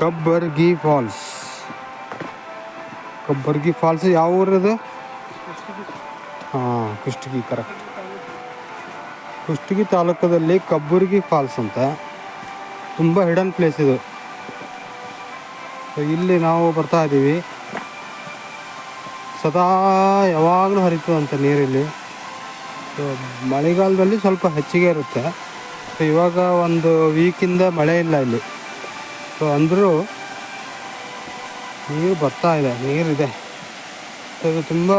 ಕಬ್ಬರ್ಗಿ falls. ಕಬ್ಬರ್ಗಿ falls ಯಾವ ಊರದು? ಹಾಂ, ಕುಷ್ಟಗಿ ಕರೆಕ್ಟ್ ಕುಷ್ಟಗಿ ತಾಲೂಕದಲ್ಲಿ ಕಬ್ಬರ್ಗಿ ಫಾಲ್ಸ್ ಅಂತ. ತುಂಬ ಹಿಡನ್ ಪ್ಲೇಸ್ ಇದು. ಇಲ್ಲಿ ನಾವು ಬರ್ತಾ ಇದ್ದೀವಿ. ಸದಾ ಯಾವಾಗಲೂ ಹರಿತದಂತೆ ನೀರಿಲ್ಲಿ. ಸೊ ಮಳೆಗಾಲದಲ್ಲಿ ಸ್ವಲ್ಪ ಹೆಚ್ಚಿಗೆ ಇರುತ್ತೆ. ಸೊ ಇವಾಗ ಒಂದು ವೀಕಿಂದ ಮಳೆ ಇಲ್ಲ ಇಲ್ಲಿ. ಸೊ ಅಂದರೂ ನೀರು ಬರ್ತಾ ಇದೆ, ನೀರಿದೆ. ಸೊ ಇದು ತುಂಬ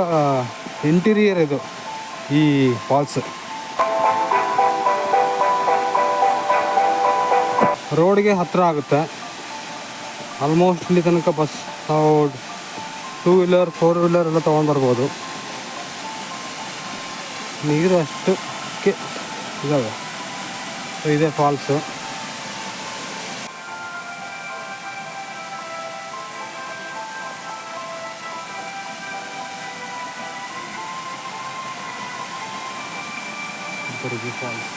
ಇಂಟೀರಿಯರ್ ಇದು, ಈ ಫಾಲ್ಸ್ ರೋಡ್ಗೆ ಹತ್ತಿರ ಆಗುತ್ತೆ. ಆಲ್ಮೋಸ್ಟ್ ಇಲ್ಲಿ ತನಕ ಬಸ್ ನಾವು ಟೂ ವೀಲರ್ ಫೋರ್ ವೀಲರ್ ಎಲ್ಲ ತೊಗೊಂಡು ಬರ್ಬೋದು. ನೀರು ಅಷ್ಟಕ್ಕೆ ಇದಾವೆ. ಸೊ ಇದೆ ಫಾಲ್ಸು ಫಾಲ್ಸ್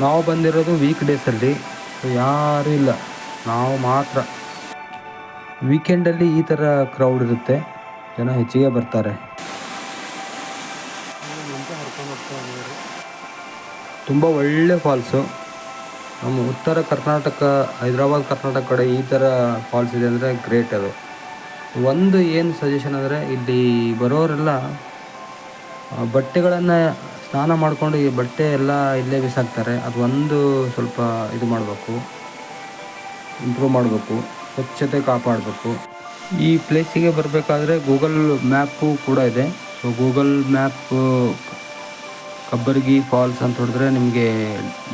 ನಾವು ಬಂದಿರೋದು ವೀಕ್ ಡೇಸಲ್ಲಿ ಯಾರೂ ಇಲ್ಲ. ನಾವು ಮಾತ್ರ. ವೀಕೆಂಡಲ್ಲಿ ಈ ಥರ ಕ್ರೌಡ್ ಇರುತ್ತೆ. ಜನ ಹೆಚ್ಚಿಗೆ ಬರ್ತಾರೆ. ತುಂಬ ಒಳ್ಳೆ ಫಾಲ್ಸು ನಮ್ಮ ಉತ್ತರ ಕರ್ನಾಟಕ, ಹೈದ್ರಾಬಾದ್ ಕರ್ನಾಟಕ ಕಡೆ ಈ ಥರ ಫಾಲ್ಸ್ ಇದೆ ಅಂದರೆ ಗ್ರೇಟ್ ಅದು. ಒಂದು ಏನು ಸಜೆಷನ್ ಅಂದರೆ ಇಲ್ಲಿ ಬರೋರೆಲ್ಲ ಬಟ್ಟೆಗಳನ್ನು ಸ್ನಾನ ಮಾಡ್ಕೊಂಡು ಈ ಬಟ್ಟೆ ಎಲ್ಲ ಇಲ್ಲೇ ಬಿಸಾಕ್ತಾರೆ. ಅದು ಒಂದು ಸ್ವಲ್ಪ ಇದು ಮಾಡಬೇಕು ಇಂಪ್ರೂವ್ ಮಾಡಬೇಕು, ಸ್ವಚ್ಛತೆ ಕಾಪಾಡಬೇಕು. ಈ ಪ್ಲೇಸಿಗೆ ಬರಬೇಕಾದ್ರೆ ಗೂಗಲ್ ಮ್ಯಾಪು ಕೂಡ ಇದೆ. So Google map Kabbargi falls ಅಂತ ಹೊಡೆದ್ರೆ ನಿಮಗೆ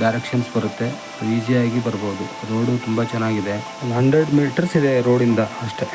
ಡೈರೆಕ್ಷನ್ಸ್ ಬರುತ್ತೆ. ಈಸಿಯಾಗಿ ಬರ್ಬೋದು. ರೋಡು ತುಂಬ ಚೆನ್ನಾಗಿದೆ. ಒಂದು ಹಂಡ್ರೆಡ್ ಮೀಟರ್ಸ್ ಇದೆ ರೋಡಿಂದ ಅಷ್ಟೇ.